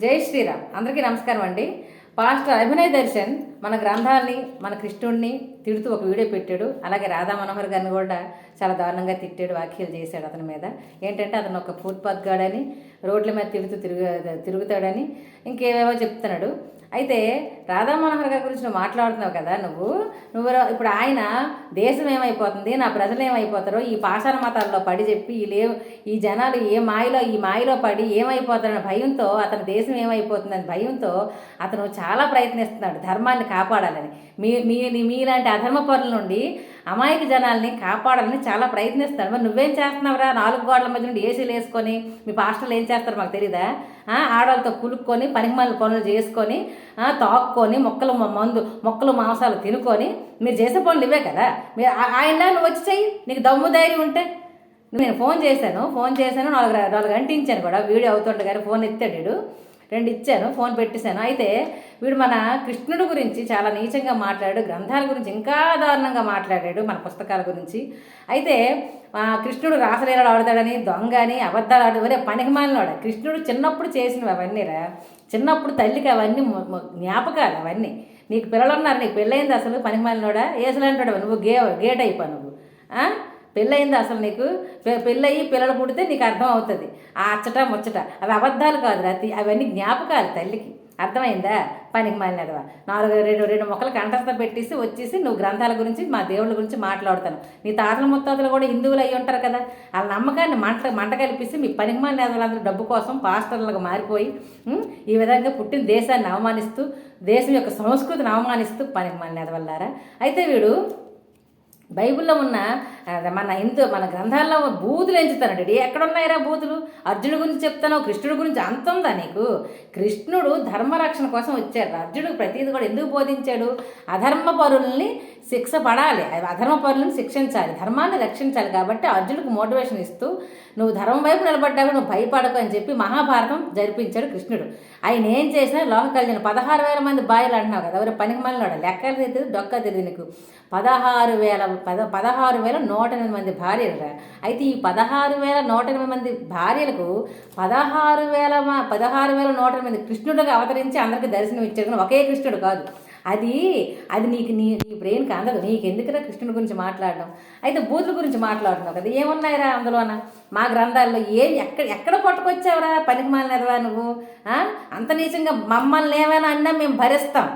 జై శ్రీరామ్. అందరికీ నమస్కారం అండి. పాస్టర్ అభినయ్ దర్శన్ మన గ్రంథాలని మన కృష్ణుడిని తిడుతూ ఒక వీడియో పెట్టాడు. అలాగే రాధా మనోహర్ గారిని కూడా చాలా దారుణంగా తిట్టాడు వ్యాఖ్యలు చేశాడు అతని మీద. ఏంటంటే అతను ఒక ఫుట్పాత్ గాడని రోడ్ల మీద తిరుగుతూ తిరుగు తిరుగుతాడని ఇంకేవేవో చెప్తున్నాడు. అయితే రాధా మనోహర్ గారి గురించి నువ్వు మాట్లాడుతున్నావు కదా నువ్వు. నువ్వు ఇప్పుడు ఆయన దేశం ఏమైపోతుంది నా ప్రజలు ఏమైపోతారో ఈ పాషాణ మతాల్లో పడి చెప్పి ఈ లేవు ఈ జనాలు ఏ మాయలో ఈ మాయలో పడి ఏమైపోతారనే భయంతో అతని దేశం ఏమైపోతుందని భయంతో అతను చాలా ప్రయత్నిస్తున్నాడు ధర్మాన్ని కాపాడాలని. మీ మీ మీలాంటి అధర్మ పరుల నుండి అమాయక జనాల్ని కాపాడాలని చాలా ప్రయత్నిస్తాడు మరి నువ్వేం చేస్తున్నావురా? నాలుగు గోడల మధ్య నుండి ఏసీలు వేసుకొని మీ పాస్టర్లు ఏం చేస్తారు మాకు తెలియదా ఆడవాళ్ళతో కులుక్కొని పనికిమాల పనులు చేసుకొని తాక్కుని తాక్కొని మొక్కలు మందు మొక్కలు మాంసాలు తినుకొని మీరు చేసే పనులు ఇవే కదా? మీరు ఆయన నువ్వు వచ్చి చెయ్యి. నీకు దమ్ము ధైర్యం ఉంటే. నేను ఫోన్ చేశాను ఫోన్ చేశాను నాలుగు నాలుగు గంటించాను కూడా. వీడియో అవుతుంటే కానీ ఫోన్ ఎత్తాడు రెండు ఇచ్చాను ఫోన్ పెట్టేశాను. అయితే వీడు మన కృష్ణుడు గురించి చాలా నీచంగా మాట్లాడాడు గ్రంథాల గురించి ఇంకా దారుణంగా మాట్లాడాడు మన పుస్తకాల గురించి. అయితే కృష్ణుడు రాసలీలలు ఆడతాడని దొంగ అని అబద్ధాలు ఆడు ఒరే పనికిమాలినోడ కృష్ణుడు చిన్నప్పుడు చేసినవి అవన్నీ రా. చిన్నప్పుడు తల్లికి అవన్నీ జ్ఞాపకాలు అవన్నీ. నీకు పిల్లలు ఉన్నారు నీకు పెళ్ళయింది అసలు పనికిమాలినోడా ఏసులంటాడు నువ్వు గే గేట్ అయిపో నువ్వు. పెళ్ళయింది అసలు నీకు? పెళ్ళయి పిల్లలు పుడితే నీకు అర్థం అవుతుంది. ఆ అచ్చట ముచ్చట అవి అబద్ధాలు కాదు రాతి అవన్నీ జ్ఞాపకాలు తల్లికి. అర్థమైందా? పనికి మాలినదవా. నాలుగు రెండు రెండు మొక్కలు కంఠస్థ పెట్టేసి వచ్చేసి నువ్వు గ్రంథాల గురించి మా దేవుళ్ళ గురించి మాట్లాడుతాను. నీ తాతల ముత్తాతలు కూడా హిందువులు అయ్యి ఉంటారు కదా. వాళ్ళ నమ్మకాన్ని మంట మంట కల్పిస్తే మీ పనికి మాలిన వాళ్ళందరూ డబ్బు కోసం పాస్టర్లకు మారిపోయి ఈ విధంగా పుట్టిన దేశాన్ని అవమానిస్తూ దేశం యొక్క సంస్కృతిని అవమానిస్తూ పనికి మాలిన వల్లారా అయితే వీడు బైబిల్లో ఉన్న మన హిందూ మన గ్రంథాల్లో బూతులు ఎంచుతానండి ఎక్కడ ఉన్నాయిరా బూతులు? అర్జునుడి గురించి చెప్తాను కృష్ణుడి గురించి అంత ఉందా నీకు? కృష్ణుడు ధర్మరక్షణ కోసం వచ్చాడు. అర్జునుడు ప్రతిదీ కూడా ఎందుకు బోధించాడు? అధర్మ పరుల్ని శిక్ష పడాలి. అధర్మ పనులను శిక్షించాలి. ధర్మాన్ని రక్షించాలి కాబట్టి అర్జునుడికి మోటివేషన్ ఇస్తూ నువ్వు ధర్మం వైపు నిలబడ్డావు నువ్వు భయపడకు అని చెప్పి మహాభారతం జరిపించాడు కృష్ణుడు. ఆయన ఏం చేసినా లోక కళ్యాణం పదహారు వేల మంది బాయిలు అంటున్నావు కదా ఎవరు పనికి మళ్ళీ లెక్కలు తెలియదు డొక్క తెలియదు నీకు. పదహారు వేల పద పదహారు వేల నూట ఎనిమిది మంది భార్యలు అయితే ఈ పదహారు వేల నూట ఎనిమిది మంది భార్యలకు పదహారు వేల పదహారు వేల నూట ఎనిమిది కృష్ణుడికి అవతరించి అందరికీ దర్శనం ఇచ్చాడు ఒకే కృష్ణుడు కాదు. అది అది నీకు నీ నీ బ్రెయిన్కి అందదు నీకు ఎందుకురా కృష్ణుడి గురించి మాట్లాడడం? అయితే బూతుల గురించి మాట్లాడుతున్నావు కదా ఏమున్నాయిరా అందులోన? మా గ్రంథాల్లో ఏం ఎక్కడ ఎక్కడ పట్టుకొచ్చావురా పనికి మాలినదివా నువ్వు? అంత నీచంగా మమ్మల్ని ఏమైనా అన్నా మేము భరిస్తాం.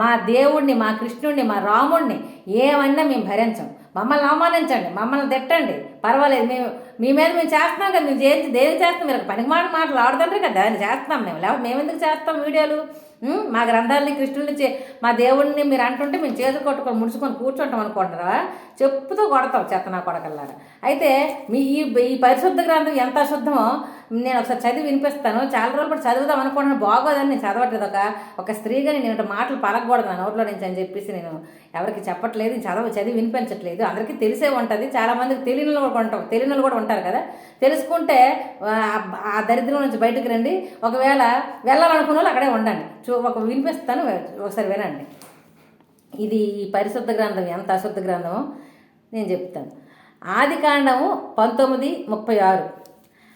మా దేవుణ్ణి మా కృష్ణుడిని మా రాముణ్ణి ఏమన్నా మేము భరించం. మమ్మల్ని అవమానించండి మమ్మల్ని తిట్టండి. పర్వాలేదు మేము మీ మీద మేము చేస్తున్నాం కదా మేము చేసి దేని చేస్తాం మీరు పనికి మాట మాటలు ఆడుతుంటారు కదా దాన్ని చేస్తాం మేము. లేకపోతే మేము ఎందుకు చేస్తాం వీడియోలు? మా గ్రంథాలని కృష్ణుడిని చే మా దేవుడిని మీరు అంటుంటే మేము చేతులు కొట్టుకొని ముడుచుకొని కూర్చుంటాం అనుకుంటారా? చెప్పుతో కొడతాం చెత్త నా కొడకల్లారా అయితే మీ ఈ ఈ పరిశుద్ధ గ్రంథం ఎంత అశుద్ధమో నేను ఒకసారి చదివి వినిపిస్తాను. చాలా రోజులు కూడా చదువుదాం అనుకుంటున్నాను. బాగోదని నేను చదవట్లేదు. ఒక ఒక స్త్రీగా నేను ఇటు మాటలు పలకూడదు నా నోట్లో నుంచి అని చెప్పేసి నేను ఎవరికి చెప్పట్లేదు. చదవ చదివి వినిపించట్లేదు. అందరికీ తెలిసే ఉంటుంది. చాలా మందికి తెలియని కూడా ఉంటాం. తెలియని వాళ్ళు కూడా ఉంటారు కదా. తెలుసుకుంటే ఆ, దరిద్రం నుంచి బయటకు రండి. ఒకవేళ వెళ్ళాలనుకున్న వాళ్ళు అక్కడే ఉండండి. చూ ఒక వినిపిస్తాను ఒకసారి వినండి. ఇది ఈ పరిశుద్ధ గ్రంథం ఎంత అశుద్ధ గ్రంథమో నేను చెప్తాను. ఆది కాండము పంతొమ్మిది ముప్పై ఆరు.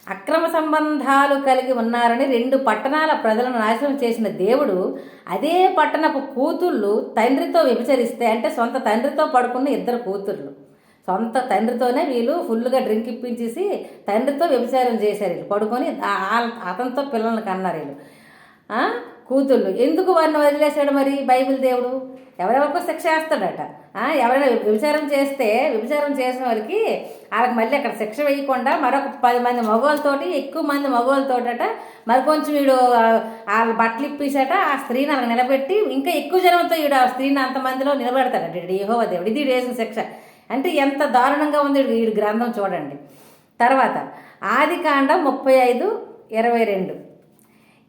అక్రమ సంబంధాలు కలిగి ఉన్నారని రెండు పట్టణాల ప్రజలను నాశనం చేసిన దేవుడు అదే పట్టణపు కూతుళ్ళు తండ్రితో వ్యభిచరిస్తే అంటే సొంత తండ్రితో పడుకున్న ఇద్దరు కూతుళ్ళు. సొంత తండ్రితోనే వీళ్ళు ఫుల్గా డ్రింక్ ఇప్పించేసి తండ్రితో వ్యభిచారం చేశారు వీళ్ళు. పడుకొని అతనితో పిల్లల్ని కన్నారు వీళ్ళు. కూతుళ్ళు. ఎందుకు వారిని వదిలేశాడు మరి బైబిల్ దేవుడు? ఎవరెవరికో శిక్ష వేస్తాడట. ఎవరైనా వ్యభిచారం చేస్తే వ్యభిచారం చేసిన వాళ్ళకి వాళ్ళకి మళ్ళీ అక్కడ శిక్ష వేయకుండా మరొక పది మంది మగవాళ్ళతోటి ఎక్కువ మంది మగవాళ్ళతోటట మరి కొంచెం వీడు వాళ్ళ బట్టలు ఇప్పేసాట ఆ స్త్రీని అలా నిలబెట్టి ఇంకా ఎక్కువ జనంతో వీడు ఆ స్త్రీని అంతమందిలో నిలబెడతాడట. వీడు దేవుడు. ఇది వేసిన శిక్ష. అంటే ఎంత దారుణంగా ఉంది వీడి గ్రంథం చూడండి. తర్వాత ఆది కాండ ముప్పై ఐదు ఇరవై రెండు.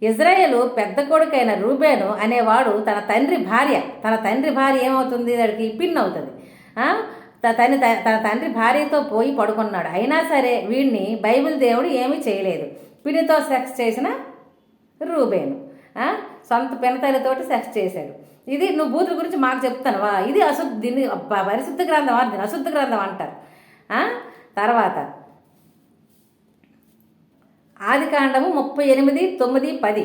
ఇజ్రాయేలు పెద్ద కొడుకైన రూబేను అనేవాడు తన తండ్రి భార్య. తన తండ్రి భార్య ఏమవుతుంది? దానికి పిన్ అవుతుంది. తన తన తండ్రి భార్యతో పోయి పడుకున్నాడు. అయినా సరే వీడిని బైబిల్ దేవుడు ఏమీ చేయలేదు. పిన్నితో సెక్స్ చేసిన రూబేను. సొంత పినతల్లితోటి సెక్స్ చేశాడు. ఇది నువ్వు బూతుల గురించి మాకు చెప్తాను వా ఇది అశుద్ధ దీన్ని పరిశుద్ధ గ్రంథం అని దీన్ని అశుద్ధ గ్రంథం అంటారు. తర్వాత ఆది కాండము ముప్పై ఎనిమిది తొమ్మిది పది.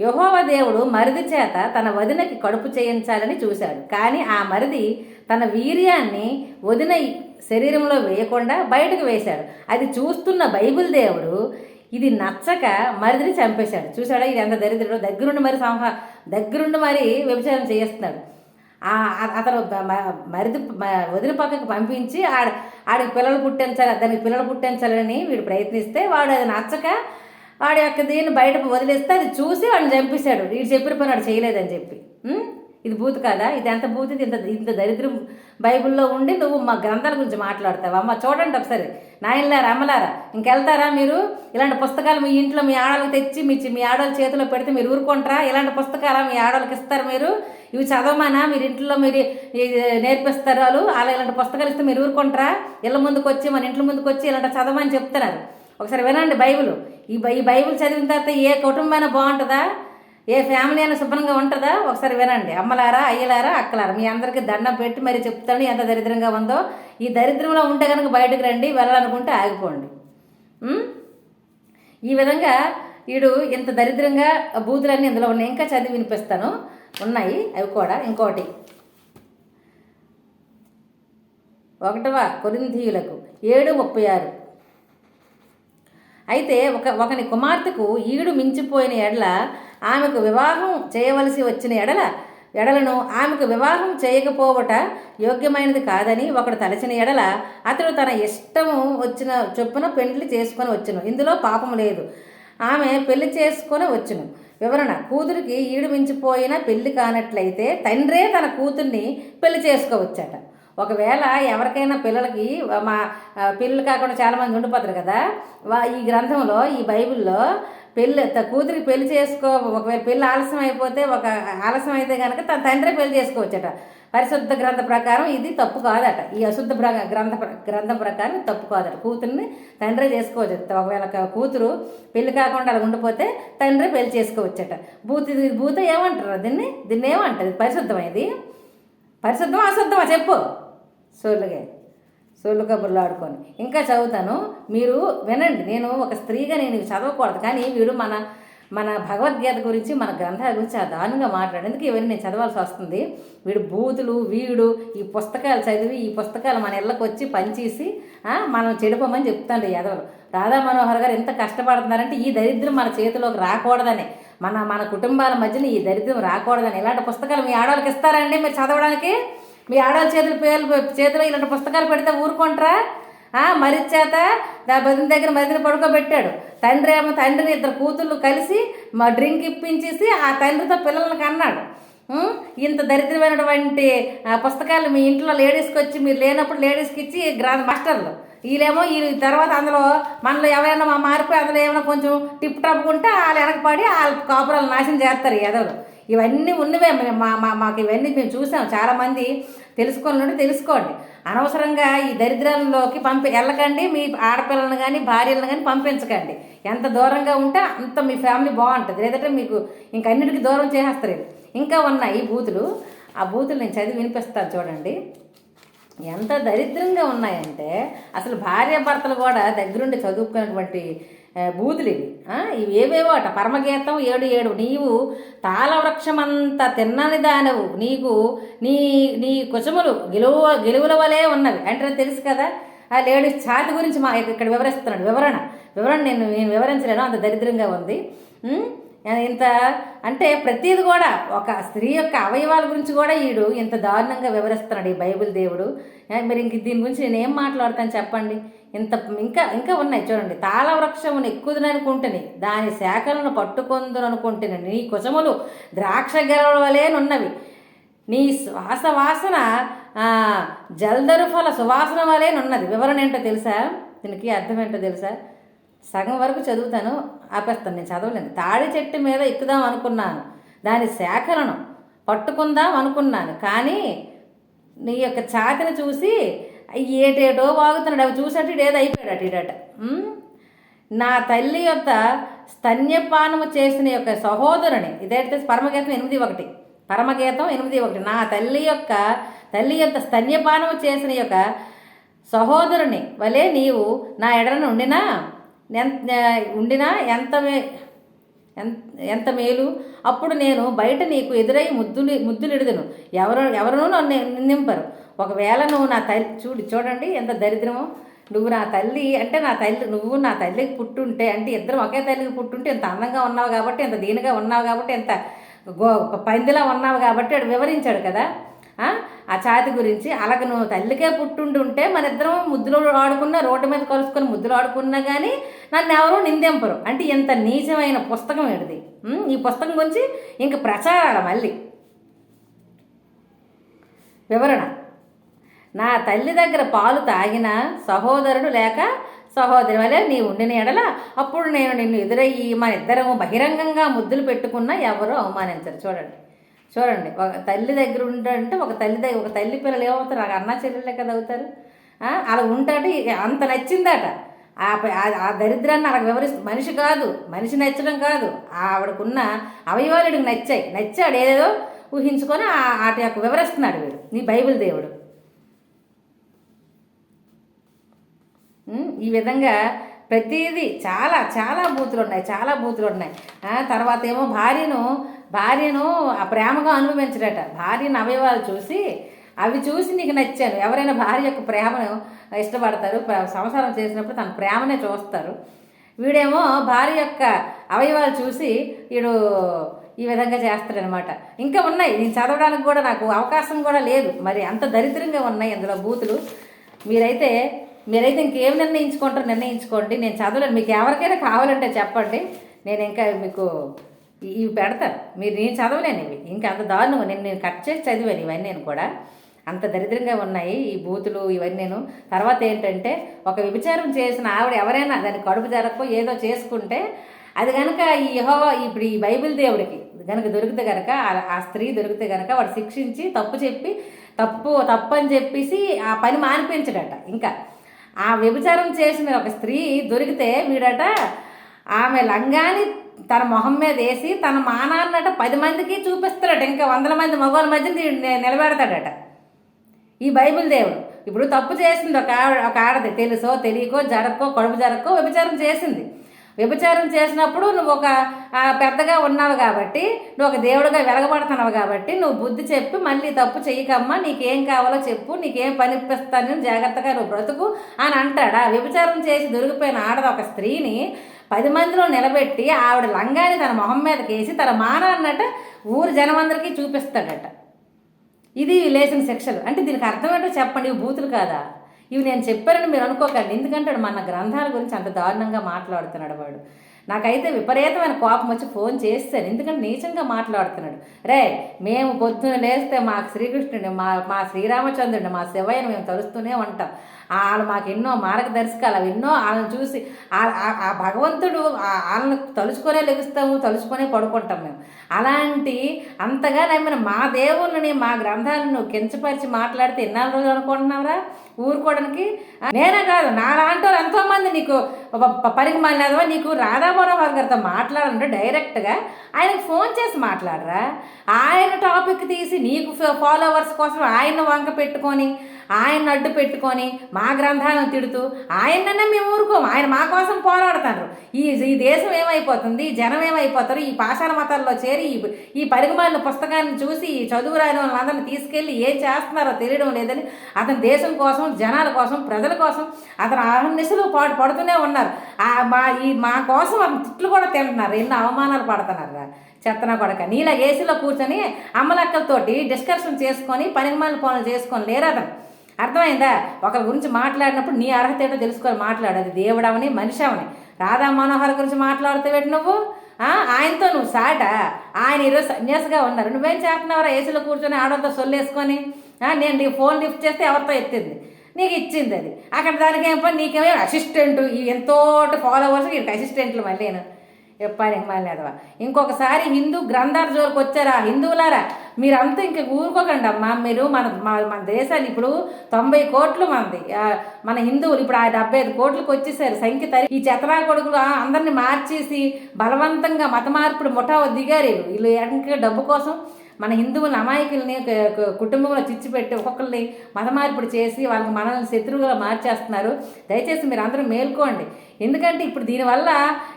యహోవ దేవుడు మరిది చేత తన వదినకి కడుపు చేయించాలని చూశాడు. కానీ ఆ మరిది తన వీర్యాన్ని వదిన శరీరంలో వేయకుండా బయటకు వేశాడు. అది చూస్తున్న బైబిల్ దేవుడు ఇది నచ్చక మరిదిని చంపేశాడు. చూశాడా? ఇది ఎంత దరిద్రుడు. దగ్గరుండి మరి సంహ దగ్గరుండి మరి వ్యభిచారం చేస్తున్నాడు. అతను మరిది వదిలి పక్కకు పంపించి ఆడ ఆడికి పిల్లలు పుట్టించాలి దానికి పిల్లలు పుట్టించాలని వీడు ప్రయత్నిస్తే వాడు అది నచ్చక వాడి యొక్క దీన్ని బయట వదిలేస్తే అది చూసి వాడిని చంపేశాడు. వీడు చెప్పిన పని వాడు చేయలేదని చెప్పి. ఇది బూత్ కాదా? ఇది ఎంత బూత్ ఇది ఇంత ఇంత దరిద్రం బైబిల్లో ఉండి నువ్వు మా గ్రంథాల గురించి మాట్లాడతావు? అమ్మ చూడండి ఒకసారి. నాయనలారా అమ్మలారా ఇంకెళ్తారా మీరు? ఇలాంటి పుస్తకాలు మీ ఇంట్లో మీ ఆడవాళ్ళకి తెచ్చి మీ మీ ఆడవాళ్ళ చేతిలో పెడితే మీరు ఊరుకుంటారా? ఇలాంటి పుస్తకాలు మీ ఆడవాళ్ళకి ఇస్తారు మీరు? ఇవి చదవమానా? మీరు ఇంట్లో మీరు నేర్పిస్తారు వాళ్ళు? అలా ఇలాంటి పుస్తకాలు ఇస్తే మీరు ఊరుకుంటారా? ఇళ్ళ ముందుకు వచ్చి మన ఇంట్లో ముందుకు వచ్చి ఇలాంటి చదవమని చెప్తున్నారు. ఒకసారి వినండి బైబిల్. ఈ బై ఈ బైబిల్ చదివిన తర్వాత ఏ కుటుంబమైనా బాగుంటుందా? ఏ ఫ్యామిలీ అయినా శుభ్రంగా ఉంటుందా? ఒకసారి వినండి. అమ్మలారా అయ్యలారా అక్కలారా. మీ అందరికీ దండం పెట్టి మరి చెప్తాను ఎంత దరిద్రంగా ఉందో. ఈ దరిద్రంలో ఉంటే కనుక బయటకు రండి వెళ్ళాలనుకుంటే ఆగిపోండి. ఈ విధంగా వీడు ఇంత దరిద్రంగా బూతులన్నీ ఇందులో ఉన్నాయి. ఇంకా చదివి వినిపిస్తాను. ఉన్నాయి. అవి కూడా ఇంకోటి. ఒకటవ కొరింథీయులకు ఏడు ముప్పై ఆరు. అయితే ఒక ఒకని కుమార్తెకు ఈడు మించిపోయిన ఎడల ఆమెకు వివాహం చేయవలసి వచ్చిన ఎడల ఎడలను ఆమెకు వివాహం చేయకపోవట యోగ్యమైనది కాదని ఒకడు తలచిన ఎడల అతడు తన ఇష్టము వచ్చిన చొప్పున పెండ్లి చేసుకొని వచ్చును. ఇందులో పాపం లేదు. ఆమె పెళ్ళి చేసుకొని వచ్చును. వివరణ కూతురికి ఈడు మించిపోయిన పెళ్ళి కానట్లయితే తండ్రే తన కూతుర్ని పెళ్ళి చేసుకోవచ్చట. ఒకవేళ ఎవరికైనా పిల్లలకి మా పిల్లలు కాకుండా చాలామంది ఉండిపోతారు కదా వా ఈ గ్రంథంలో ఈ బైబిల్లో పెళ్ళి కూతురికి పెళ్ళి చేసుకో ఒకవేళ పెళ్ళి ఆలస్యం అయిపోతే ఒక ఆలస్యం అయితే కనుక తన తండ్రి పెళ్ళి చేసుకోవచ్చట. పరిశుద్ధ గ్రంథ ప్రకారం ఇది తప్పు కాదట. ఈ అశుద్ధ గ్రంథ ప్ర- గ్రంథం ప్రకారం తప్పు కాదట. కూతుర్ని తండ్రి చేసుకోవచ్చు ఒకవేళ కూతురు పెళ్ళి కాకుండా అలా ఉండిపోతే తండ్రి పెళ్ళి చేసుకోవచ్చట. భూత భూత ఏమంటారు? దీన్ని దీన్ని ఏమంటారు? పరిశుద్ధమైంది పరిశుద్ధమా అశుద్ధమా? చెప్పు. సోలుగే సోలు కబుర్లు ఆడుకొని ఇంకా చదువుతాను. మీరు వినండి. నేను ఒక స్త్రీగా నేను చదవకూడదు. కానీ వీడు మన మన భగవద్గీత గురించి మన గ్రంథాల గురించి ఆ దారుణంగా మాట్లాడేందుకు ఇవన్నీ నేను చదవాల్సి వస్తుంది? వీడు బూతులు వీడు ఈ పుస్తకాలు చదివి ఈ పుస్తకాలు మన ఇళ్ళకి వచ్చి పనిచేసి మనం చెడిపోమని చెప్తాను ఎదవరు రాధా మనోహర్ గారు ఎంత కష్టపడుతున్నారంటే ఈ దరిద్రం మన చేతిలోకి రాకూడదని. మన మన కుటుంబాల మధ్యన ఈ దరిద్రం రాకూడదని. ఇలాంటి పుస్తకాలు మీ ఆడవాళ్ళకి ఇస్తారండి మీరు చదవడానికి? మీ ఆడవాళ్ళ చేతులు పేర్లు చేతిలో ఇలాంటి పుస్తకాలు పెడితే ఊరుకుంటారా? మరిచేత మరి చేత దా బదిన దగ్గర మదిని పడుకోబెట్టాడు. తండ్రి ఏమో తండ్రిని ఇద్దరు కూతుళ్ళు కలిసి మా డ్రింక్ ఇప్పించేసి ఆ తండ్రితో పిల్లల్ని కన్నాడు. ఇంత దరిద్రమైనటువంటి పుస్తకాలు మీ ఇంట్లో లేడీస్కి వచ్చి మీరు లేనప్పుడు లేడీస్కి ఇచ్చి గ్రాండ్ మాస్టర్లు. వీళ్ళేమో ఈ తర్వాత అందులో మనలో ఎవరైనా మా మారిపోయి అందులో ఏమైనా కొంచెం టిప్ టప్పుకుంటే వాళ్ళు వెనకపడి వాళ్ళ కాపురాలు నాశనం చేస్తారు ఎదవలు ఇవన్నీ ఉన్నవే. మా మా మాకు ఇవన్నీ మేము చూసాం. చాలామంది తెలుసుకోవాలంటే తెలుసుకోండి. అనవసరంగా ఈ దరిద్రంలోకి పంపి వెళ్ళకండి. మీ ఆడపిల్లలను కానీ భార్యలను కానీ పంపించకండి. ఎంత దూరంగా ఉంటే అంత మీ ఫ్యామిలీ బాగుంటుంది. లేదంటే మీకు ఇంకన్నిటికీ దూరం చేసేస్తారు. ఇంకా ఉన్నాయి ఈ బూతులు. ఆ బూతులు నేను చదివి వినిపిస్తాను చూడండి. ఎంత దరిద్రంగా ఉన్నాయంటే అసలు భార్యాభర్తలు కూడా దగ్గరుండి చదువుకున్నటువంటి బూదులివి. ఇవి ఇవి ఏవేవో అట పరమగీతం ఏడు ఏడు. నీవు తాళవృక్షమంత తిన్నని దానవు. నీకు నీ నీ కుచములు గెలువ గెలువుల వలె ఉన్నవి. అంటే తెలుసు కదా? ఆ లేడీస్ ఛాతి గురించి మా ఇక్కడ వివరిస్తున్నాడు. వివరణ. వివరణ నేను నేను వివరించలేను. అంత దరిద్రంగా ఉంది. ఇంత అంటే ప్రతిది కూడా ఒక స్త్రీ యొక్క అవయవాల గురించి కూడా ఈడు ఇంత దారుణంగా వివరిస్తున్నాడు ఈ బైబిల్ దేవుడు. మరి ఇంక దీని గురించి నేను మాట్లాడతాను చెప్పండి? ఇంత ఇంకా ఇంకా ఉన్నాయి చూడండి. తాళవృక్షమును ఎక్కుదుననుకుంటుని దాని శాఖలను పట్టుకొందుననుకుంటుని నీ కుచములు ద్రాక్ష గెలవల వలెనున్నవి నీ శ్వాస వాసన జల్దరు ఫల సువాసన వలెనున్నది వివరణ ఏంటో తెలుసా? దీనికి అర్థం ఏంటో తెలుసా? సగం వరకు చదువుతాను ఆపేస్తాను నేను చదవలేను. తాడి చెట్టు మీద ఎక్కుదాం అనుకున్నాను దాని శాఖలను పట్టుకుందాం అనుకున్నాను. కానీ నీ యొక్క ఛాతిని చూసి ఏటేటో వాగుతున్నాడు అవి చూసట్టు ఏదో అయిపోయాడు అటు నా తల్లి యొక్క స్తన్యపానము చేసిన యొక్క సహోదరుని ఇదైతే పరమగీతం ఎనిమిది ఒకటి. పరమగీతం ఎనిమిది ఒకటి. నా తల్లి యొక్క తల్లి యొక్క స్తన్యపానము చేసిన యొక్క సహోదరుని వలె నీవు నా ఎడన ఉండినా ఎంత ఉండినా ఎంత ఎంత ఎంత మేలు? అప్పుడు నేను బయట నీకు ఎదురై ముద్దులు ముద్దులిడుదును. ఎవరు ఎవరునూ నన్ను నిందింపరు ఒకవేళ నువ్వు నా తల్లి చూడు చూడండి ఎంత దరిద్రమో. నువ్వు నా తల్లి అంటే నా తల్లి నువ్వు నా తల్లికి పుట్టుంటే అంటే ఇద్దరం ఒకే తల్లికి పుట్టుంటే ఎంత అందంగా ఉన్నావు కాబట్టి ఎంత దీనిగా ఉన్నావు కాబట్టి ఎంత గో పందిలా ఉన్నావు కాబట్టి వాడు వివరించాడు కదా. ఆ? ఛాతి గురించి అలాగ నువ్వు తల్లికే పుట్టుంటుంటే మన ఇద్దరం ముద్దులు ఆడుకున్నా రోడ్డు మీద కలుసుకొని ముద్దులు ఆడుకున్నా కానీ నన్ను ఎవరు నిందింపరు. అంటే ఇంత నీచమైన పుస్తకం ఏడిది. ఈ పుస్తకం గురించి ఇంక ప్రచారాల మళ్ళీ. వివరణ. నా తల్లి దగ్గర పాలు తాగిన సహోదరుడు లేక సహోదరి వలె నీ ఉండిన ఎడల అప్పుడు నేను నిన్ను ఎదురయ్యి మన ఇద్దరము బహిరంగంగా ముద్దులు పెట్టుకున్నా ఎవరో అవమానించరు. చూడండి. చూడండి. ఒక తల్లి దగ్గర ఉంటాడంటే ఒక తల్లి దగ్గర ఒక తల్లి పిల్లలు ఏమవుతారు? ఆ అన్న చెల్లెళ్ళే కదా అవుతారు. అలా ఉంటాడు. అంత నచ్చిందట. ఆ ఆ- దరిద్రాన్ని అలా వివరిస్తూ మనిషి కాదు. మనిషి నచ్చడం కాదు. ఆవిడకున్న అవయవాలుడికి నచ్చాయి. నచ్చాడు. ఏదేదో ఊహించుకొని ఆ- వాటి యొక్క వివరిస్తున్నాడు వీడు. నీ బైబిల్ దేవుడు. ఈ విధంగా ప్రతిదీ చాలా చాలా బూతులు ఉన్నాయి చాలా బూతులు ఉన్నాయి తర్వాత ఏమో భార్యను భార్యను ఆ ప్రేమగా అనుభవించడట. భార్యను అవయవాలు చూసి అవి చూసి నీకు నచ్చాను. ఎవరైనా భార్య యొక్క ప్రేమను ఇష్టపడతారు సంసారం చేసినప్పుడు తన ప్రేమనే చూస్తారు. వీడేమో భార్య యొక్క అవయవాలు చూసి వీడు ఈ విధంగా చేస్తాడనమాట. ఇంకా ఉన్నాయి. నేను చదవడానికి కూడా నాకు అవకాశం కూడా లేదు. మరి అంత దరిద్రంగా ఉన్నాయి ఇందులో బూతులు. మీరైతే మీరైతే ఇంకేం నిర్ణయించుకుంటారో నిర్ణయించుకోండి. నేను చదవలేను. మీకు ఎవరికైనా కావాలంటే చెప్పండి. నేను ఇంకా మీకు ఇవి పెడతాను. మీరు నేను చదవలేను ఇవి. ఇంకా అంత దారుణం. నేను నేను కట్ చేసి చదివాను ఇవన్నీ నేను కూడా. అంత దరిద్రంగా ఉన్నాయి ఈ బూతులు ఇవన్నీ నేను. తర్వాత ఏంటంటే ఒక విభచారం చేసిన ఆవిడ ఎవరైనా దాని కడుపు జరకో ఏదో చేసుకుంటే అది కనుక ఈ యహో ఇప్పుడు ఈ బైబిల్ దేవుడికి కనుక దొరికితే కనుక ఆ- ఆ స్త్రీ దొరికితే కనుక వాడు శిక్షించి తప్పు చెప్పి తప్పు తప్పు అని చెప్పేసి ఆ పని మానిపించడట. ఇంకా ఆ వ్యభిచారం చేసిన ఒక స్త్రీ దొరికితే వీడట ఆమె లంగాని తన మొహం మీద వేసి తన మానాన్నట పది మందికి చూపిస్తాడట. ఇంకా వందల మంది మగవాళ్ళ మధ్య నిలబెడతాడట. ఈ బైబిల్ దేవుడు ఇప్పుడు తప్పు చేసింది ఒక ఆవిడ ఒక ఆడది. తెలుసో తెలియకో జరక్కో కడుపు జరక్కో వ్యభిచారం చేసింది. వ్యభిచారం చేసినప్పుడు నువ్వు ఒక పెద్దగా ఉన్నావు కాబట్టి నువ్వు ఒక దేవుడిగా వెలగబడుతున్నావు కాబట్టి నువ్వు బుద్ధి చెప్పి మళ్ళీ తప్పు చెయ్యకమ్మా నీకేం కావాలో చెప్పు నీకేం పనిపిస్తాను జాగ్రత్తగా నువ్వు బ్రతుకు అని అంటాడా. వ్యభిచారం చేసి దొరికిపోయిన ఆడది ఒక స్త్రీని పది మందిలో నిలబెట్టి ఆవిడ లంగాని తన మొహం మీదకేసి తన మాన అన్నట ఊరు జనమందరికీ చూపిస్తాడట. ఇది లేచిన శిక్షలు. అంటే దీనికి అర్థం ఏంటో చెప్పండి ఇవి బూతులు కాదా? ఇవి నేను చెప్పానని మీరు అనుకోకండి. ఎందుకంటే మన గ్రంథాల గురించి అంత దారుణంగా మాట్లాడుతున్నాడు వాడు. నాకైతే విపరీతమైన కోపం వచ్చి ఫోన్ చేస్తాను. ఎందుకంటే నీచంగా మాట్లాడుతున్నాడు. రే మేము పొద్దున లేస్తే మాకు శ్రీకృష్ణుడు మా మా శ్రీరామచంద్రుడు మా శివయ్యని మేము తలుస్తూనే ఉంటాం. వాళ్ళు మాకు ఎన్నో మార్గదర్శకాలు అవి ఎన్నో వాళ్ళని చూసి ఆ- భగవంతుడు వాళ్ళని తలుచుకొనే లెగుస్తాము తలుచుకొనే పడుకుంటాం మేము. అలాంటి అంతగా నమ్మిన మా దేవుళ్ళని మా గ్రంథాలను కించపరిచి మాట్లాడితే ఎన్నాళ్ళు రోజులు అనుకుంటున్నావురా? ఊరుకోవడానికి? నేనే కాదు నా లాంటి వాళ్ళు ఎంతోమంది నీకు ప- ప- పనికి నీకు రాధామోహన్ గారితో మాట్లాడాలంటే డైరెక్ట్గా ఆయనకు ఫోన్ చేసి మాట్లాడరా? ఆయన టాపిక్ తీసి నీకు ఫాలోవర్స్ కోసం ఆయన వంక పెట్టుకొని ఆయన అడ్డు పెట్టుకొని మా గ్రంథాలను తిడుతూ ఆయననే మేము ఊరుకోము. ఆయన మా కోసం పోరాడతారు ఈ ఈ దేశం ఏమైపోతుంది? ఈ జనం ఏమైపోతారు? ఈ పాషాణ మతాల్లో చేరి ఈ ఈ పరిగమాలిన పుస్తకాన్ని చూసి ఈ చదువు రాని వాళ్ళందరిని తీసుకెళ్ళి ఏం చేస్తున్నారో తెలియడం లేదని అతని దేశం కోసం జనాల కోసం ప్రజల కోసం అతను అహర్నిశలు పాటు పడుతూనే ఉన్నారు. మా ఈ మా కోసం అతను తిట్లు కూడా తింటున్నారు. ఎన్నో అవమానాలు పడుతున్నారు. చెత్తన కొడక. నీలా ఏసీలో కూర్చొని అమ్మలక్కలతోటి డిస్కషన్ చేసుకొని పనికిమాల పనులు చేసుకొని లేరు అతను. అర్థమైందా? ఒకరి గురించి మాట్లాడినప్పుడు నీ అర్హత ఏంటో తెలుసుకొని మాట్లాడు. అది దేవుడవని మనిషి అవని. రాధా మనోహర్ గురించి మాట్లాడుతావేటి నువ్వు? ఆయనతో నువ్వు సాట? ఆయన ఈరోజు సన్యాసిగా ఉన్నారు. నువ్వేం చేస్తున్నావురా? ఏసీలో కూర్చొని ఆడవాళ్ళతో సొల్లేసుకొని నేను నీ ఫోన్ లిఫ్ట్ చేస్తే ఎవరితో ఎత్తింది? నీకు ఇచ్చింది అది. అక్కడ దానికి ఏం పని? నీకేమో అసిస్టెంట్ ఎంతో ఫాలోవర్స్ వీడికి అసిస్టెంట్లు మళ్ళీ నేను మళ్ళీ అదవా ఇంకొకసారి హిందూ గ్రంథాల జోలికి వచ్చారా? హిందువులారా మీరంతా ఇంక ఊరుకోకండి అమ్మా. మీరు మన మన మన దేశాన్ని ఇప్పుడు తొంభై కోట్లు మనది మన హిందువులు ఇప్పుడు ఆ డెబ్బై ఐదు కోట్లకు వచ్చేసారు. సంఖ్య తరి ఈ చెతరా కొడుకులు అందరిని మార్చేసి బలవంతంగా మత మార్పుడు ముఠా దిగారు వీళ్ళు. ఇంకా డబ్బు కోసం మన హిందువుల అమాయకుల్ని కుటుంబంలో చిచ్చిపెట్టి ఒక్కొక్కరిని మతమార్పిడి చేసి వాళ్ళకి మనల్ని శత్రువుగా మార్చేస్తున్నారు. దయచేసి మీరు అందరూ మేల్కోండి. ఎందుకంటే ఇప్పుడు దీనివల్ల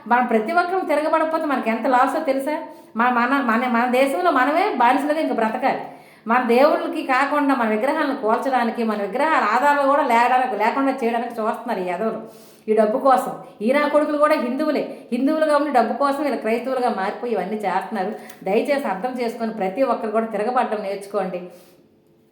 మనం ప్రతి ఒక్కరం తిరగబడకపోతే మనకి ఎంత లాసో తెలుసా? మన మన మన మన దేశంలో మనమే బానిసలుగా ఇంకా బ్రతకాలి. మన దేవుళ్ళకి కాకుండా మన విగ్రహాలను కూల్చడానికి మన విగ్రహాల ఆధారాలు కూడా లేడానికి లేకుండా చేయడానికి చూస్తున్నారు ఈ యదవులు. ఈ డబ్బు కోసం. ఈనా కొడుకులు కూడా హిందువులే. హిందువులుగా ఉండి డబ్బు కోసం వీళ్ళు క్రైస్తవులుగా మారిపోయి ఇవన్నీ చేస్తున్నారు. దయచేసి అర్థం చేసుకొని ప్రతి ఒక్కరు కూడా తిరగబడడం నేర్చుకోండి.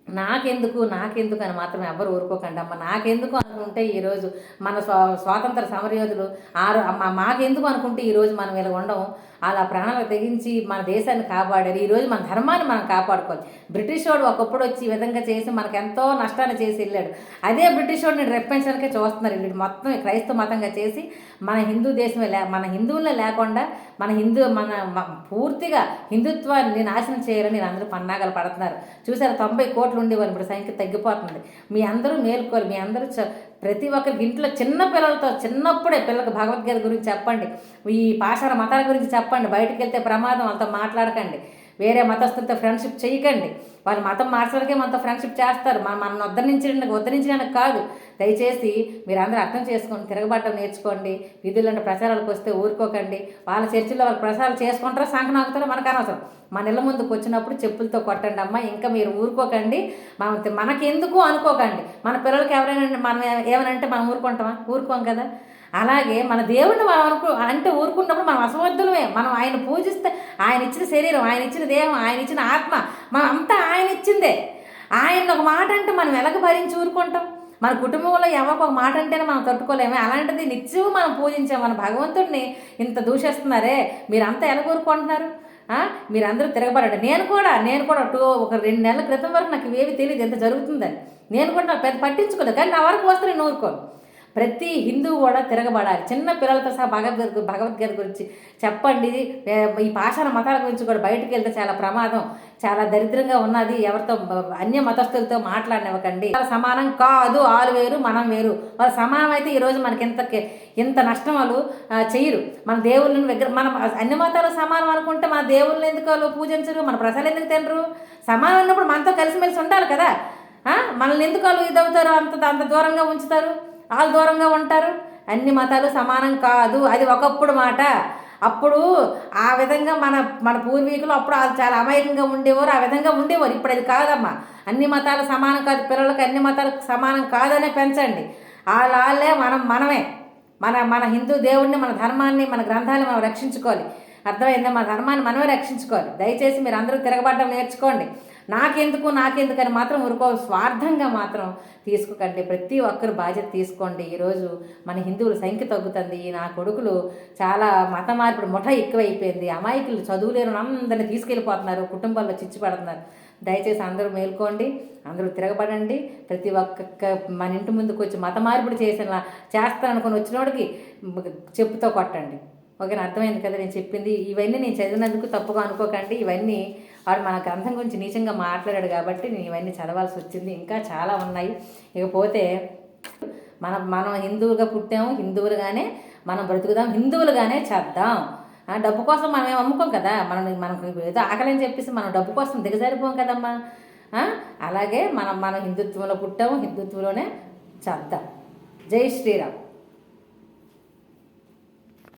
నాకెందుకు నాకెందుకు అని మాత్రం ఎవ్వరు ఊరుకోకండి. అమ్మ నాకెందుకు అనుకుంటే ఈరోజు మన స్వా స్వాతంత్ర సమరయోధులు ఆరు అమ్మ మాకెందుకు అనుకుంటే ఈరోజు మనం ఇలా ఉండము అలా ప్రాణాలు తెగించి మన దేశాన్ని కాపాడారు. ఈరోజు మన ధర్మాన్ని మనం కాపాడుకోవాలి. బ్రిటిష్ వాడు ఒకప్పుడు వచ్చి ఈ విధంగా చేసి మనకు ఎంతో నష్టాన్ని చేసి వెళ్ళాడు. అదే బ్రిటిష్ వాడిని రెప్పించడానికే చూస్తున్నారు వీడు మొత్తం క్రైస్తవ మతంగా చేసి మన హిందూ దేశమే లే మన హిందువులే లేకుండా మన హిందూ మన పూర్తిగా హిందుత్వాన్ని నాశనం చేయాలని నేను అందరూ పన్నాగాలు పడుతున్నారు. చూసారు తొంభై కోట్లు ఉండేవాళ్ళు ఇప్పుడు సంఖ్య తగ్గిపోతుంది. మీ అందరూ మేల్కోవాలి. మీ అందరూ చ- ప్రతి ఒక్కరికి ఇంట్లో చిన్న పిల్లలతో చిన్నప్పుడే పిల్లలకు భగవద్గీత గురించి చెప్పండి. ఈ పాషాణ మతాల గురించి చెప్పండి. బయటకు వెళ్తే ప్రమాదం వాళ్ళతో మాట్లాడకండి. వేరే మతస్థులతో ఫ్రెండ్షిప్ చేయకండి. వాళ్ళు మతం మార్చడానికే మనతో ఫ్రెండ్షిప్ చేస్తారు. మన మనం ఉద్ధరించడానికి ఉద్ధరించడానికి కాదు. దయచేసి మీరు అందరూ అర్థం చేసుకోండి తిరగబడటం నేర్చుకోండి. విధులంటే ప్రచారాలకు వస్తే ఊరుకోకండి. వాళ్ళ చర్చిలో వాళ్ళు ప్రచారాలు చేసుకుంటారో? సంకనాకుతారో మనకు అనవసరం. మన ఇళ్ళ ముందుకు వచ్చినప్పుడు చెప్పులతో కొట్టండి అమ్మ. ఇంకా మీరు ఊరుకోకండి. మనం మనకెందుకు అనుకోకండి. మన పిల్లలకి ఎవరైనా మనం ఏమనంటే మనం ఊరుకుంటామా? ఊరుకోం కదా. అలాగే మన దేవుడిని మనం అనుకు అంటే ఊరుకున్నప్పుడు మనం అసమర్థులమే. మనం ఆయన పూజిస్తే ఆయన ఇచ్చిన శరీరం ఆయన ఇచ్చిన దేహం ఆయన ఇచ్చిన ఆత్మ మనం అంతా ఆయన ఇచ్చిందే. ఆయన ఒక మాట అంటే మనం ఎలాగ భరించి ఊరుకుంటాం? మన కుటుంబంలో ఎవరికి ఒక మాట అంటేనే మనం తట్టుకోలేమే. అలాంటిది నిత్యం మనం పూజించాం మన భగవంతుడిని ఇంత దూషిస్తున్నారే. మీరంతా ఎలా ఊరుకుంటున్నారు? మీరందరూ తిరగబడండి. నేను కూడా నేను కూడా టూ ఒక రెండు నెలల క్రితం వరకు నాకు ఇవేవి తెలియదు ఎంత జరుగుతుందని. నేను కూడా నాకు పెద్ద పట్టించుకోలేదు. కానీ నా వరకు వస్తే నేను ఊరుకోను. ప్రతి హిందువు కూడా తిరగబడాలి. చిన్న పిల్లలతో సహా భగవద్గీత భగవద్గీత గురించి చెప్పండి. ఈ పాషాణ మతాల గురించి కూడా బయటకు వెళ్తే చాలా ప్రమాదం. చాలా దరిద్రంగా ఉన్నది. ఎవరితో అన్య మతస్థులతో మాట్లాడినివ్వకండి. వాళ్ళ సమానం కాదు ఆలు వేరు మనం వేరు. వాళ్ళ సమానం అయితే ఈరోజు మనకి ఇంత ఇంత నష్టం వాళ్ళు చేయరు. మన దేవుళ్ళని విగ్రహ మనం అన్ని మతాలు సమానం అనుకుంటే మన దేవుళ్ళని ఎందుకు వాళ్ళు పూజించరు? మన ప్రసాదం ఎందుకు తినరు? సమానం ఉన్నప్పుడు మనతో కలిసిమెలిసి ఉండాలి కదా. మనల్ని ఎందుకు వాళ్ళు ఇదవుతారు? అంత అంత దూరంగా ఉంచుతారు? వాళ్ళు దూరంగా ఉంటారు. అన్ని మతాలు సమానం కాదు. అది ఒకప్పుడు మాట. అప్పుడు ఆ విధంగా మన మన పూర్వీకులు అప్పుడు వాళ్ళు చాలా అమాయకంగా ఉండేవారు. ఆ విధంగా ఉండేవారు. ఇప్పుడు అది కాదమ్మా. అన్ని మతాలు సమానం కాదు. పిల్లలకు అన్ని మతాలకు సమానం కాదనే పెంచండి. వాళ్ళే మనం మనమే. మన మన హిందూ దేవుడిని మన ధర్మాన్ని మన గ్రంథాన్ని మనం రక్షించుకోవాలి. అర్థమైందా? మన ధర్మాన్ని మనమే రక్షించుకోవాలి. దయచేసి మీరు అందరూ తిరగబడడం నేర్చుకోండి. నాకెందుకు నాకెందుకు అని మాత్రం ఊరుకో స్వార్థంగా మాత్రం తీసుకోకండి. ప్రతి ఒక్కరు బాధ్యత తీసుకోండి. ఈరోజు మన హిందువుల సంఖ్య తగ్గుతుంది. నా కొడుకులు చాలా మత మార్పుడు ముఠ ఎక్కువైపోయింది. అమాయకులు చదువులేరు అందరిని తీసుకెళ్ళిపోతున్నారు. కుటుంబాల్లో చిచ్చిపడుతున్నారు దయచేసి అందరూ మేల్కోండి అందరూ తిరగబడండి. ప్రతి ఒక్క మన ఇంటి ముందుకు వచ్చి మత మార్పిడి చేసిన చేస్తాననుకొని వచ్చినోడికి చెప్పుతో కొట్టండి. ఓకేనా? అర్థమైంది కదా నేను చెప్పింది? ఇవన్నీ నేను చదివినందుకు తప్పుగా అనుకోకండి. ఇవన్నీ వాడు మన గ్రంథం గురించి నీచంగా మాట్లాడాడు కాబట్టి నేను ఇవన్నీ చదవాల్సి వచ్చింది. ఇంకా చాలా ఉన్నాయి. ఇకపోతే మనం మనం హిందువులుగా పుట్టాము హిందువులుగానే మనం బ్రతుకుదాం హిందువులుగానే చేద్దాం. డబ్బు కోసం మనం ఏం అమ్ముకోం కదా? మనం మనకు ఏదో ఆకలి అని చెప్పేసి మనం డబ్బు కోసం దిగజారిపోం కదమ్మా. అలాగే మనం మనం హిందుత్వంలో పుట్టాము హిందుత్వంలోనే చేద్దాం. జై శ్రీరామ్.